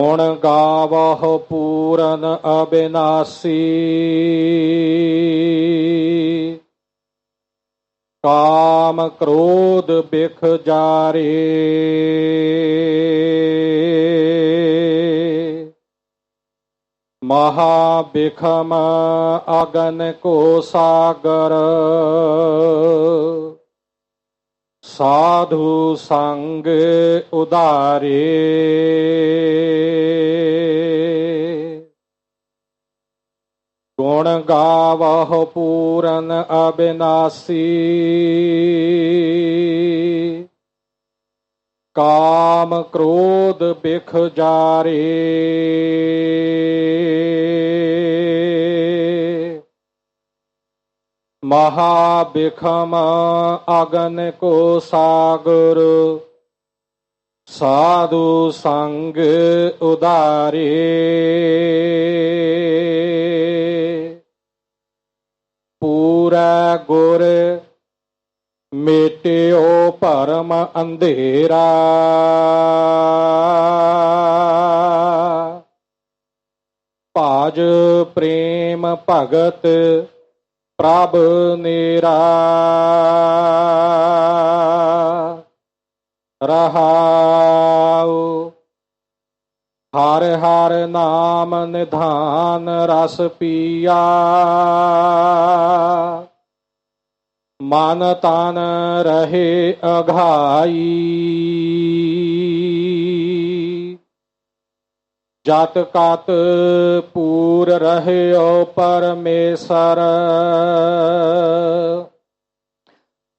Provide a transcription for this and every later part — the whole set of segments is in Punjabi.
ਗੁਣ ਗਾਵਹੁ ਪੂਰਨ ਅਬਿਨਾਸੀ। ਕਾਮ ਕ੍ਰੋਧ ਬਿਖ ਜਾਰੇ। ਮਹਾ ਬਿਖਮ ਅਗਨ ਕੋ ਸਾਗਰ। ਸਾ ਸਾਧੂ ਸੰਗ ਉਦਾਰੇ ਗੁਣ ਗਾਵਹੁ ਪੂਰਨ ਅਬਿਨਾਸੀ। ਕਾਮ ਕ੍ਰੋਧ ਬਿਖ ਜਾਰੇ। ਮਹਾ ਬਿਖਮ ਅਗਨ ਕੋ ਸਾਗਰ, ਸਾਧੂ ਸੰਗ ਉਦਾਰੇ ਪੂਰਾ ਗੁਰ ਮੇਟਿਓ ਪਰਮ ਅੰਧੇਰਾ। ਭਾਜ ਪ੍ਰੇਮ ਭਗਤ ਪ੍ਰਭ ਨੀਰਾ ਰਹਾਉ। ਹਰ ਹਰ ਨਾਮ ਨਿਧਾਨ ਰਸ ਪੀਆ। ਮਨ ਤਨ ਰਹੇ ਅਘਾਈ। ਜਤ ਕਤ ਪੂਰ ਰਹਿਓ ਪਰਮੇਸ਼ਰ।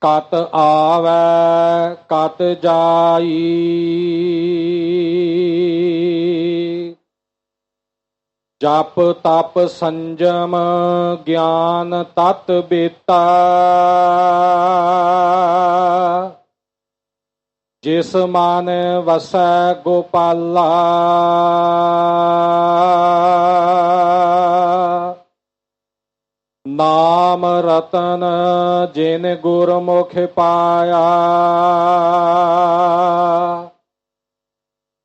ਕਤ ਆਵੈ, ਕਤ ਜਾਈ। ਜਪ ਤਪ ਸੰਜਮ ਗਿਆਨ ਤਤ ਬੇਤਾ। ਜਿਸ ਮਨ ਵਸੈ ਗੋਪਾਲਾ। ਨਾਮ ਰਤਨ ਜਿਨ ਗੁਰਮੁਖ ਪਾਇਆ।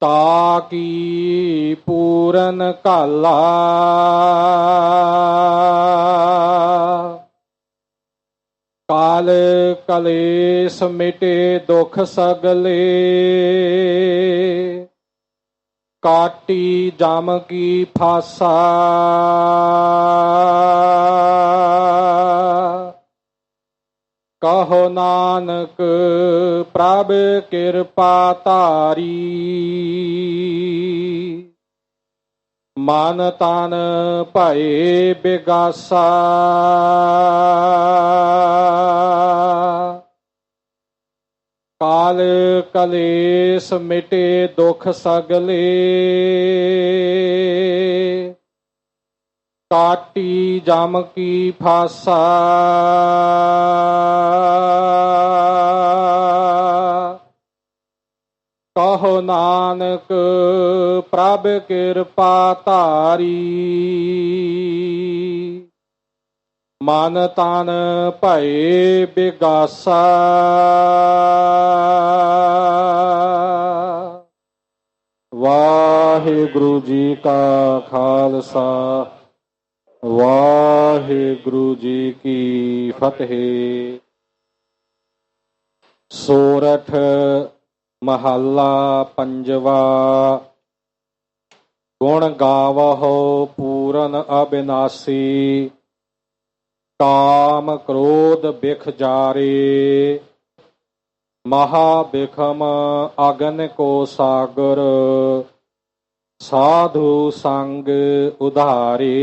ਤਾ ਕੀ ਪੂਰਨ ਕਾਲਾ ਕਲੇਸ਼ ਮਿਟੇ, ਦੁਖ ਸਗਲੇ। ਕਾਟੀ ਜਮ ਕੀ ਫਾਸਾ। ਕਹੋ ਨਾਨਕ, ਪ੍ਰਭ ਕਿਰਪਾ ਧਾਰੀ। ਮਨ ਤਨ ਭਏ ਬਿਗਾਸਾ। ਕਾਲ ਕਲੇਸ਼ ਮਿਟੇ ਦੁਖ ਸਗਲੇ। ਕਾਟੀ ਜਮ ਕੀ ਫਾਸਾ। ਕਹੋ ਨਾਨਕ ਪ੍ਰਭ ਕਿਰਪਾ ਧਾਰੀ। ਮਨ ਤਨ ਭਏ ਬਿਗਾਸਾ। ਵਾਹਿਗੁਰੂ ਜੀ ਕਾ ਖਾਲਸਾ, ਵਾਹਿਗੁਰੂ ਜੀ ਕੀ ਫਤਿਹ। ਸੋਰਠ ਮਹੱਲਾ ਪੰਜਵਾ, ਗੁਣ ਗਾਵਹੁ ਪੂਰਨ ਅਬਿਨਾਸੀ। ਕਾਮ ਕ੍ਰੋਧ ਬਿਖ ਜਾਰੇ ਮਹਾ ਬਿਖਮ ਅਗਨ ਕੋ ਸਾਗਰ ਸਾਧੂ ਸੰਗ ਉਧਾਰੇ।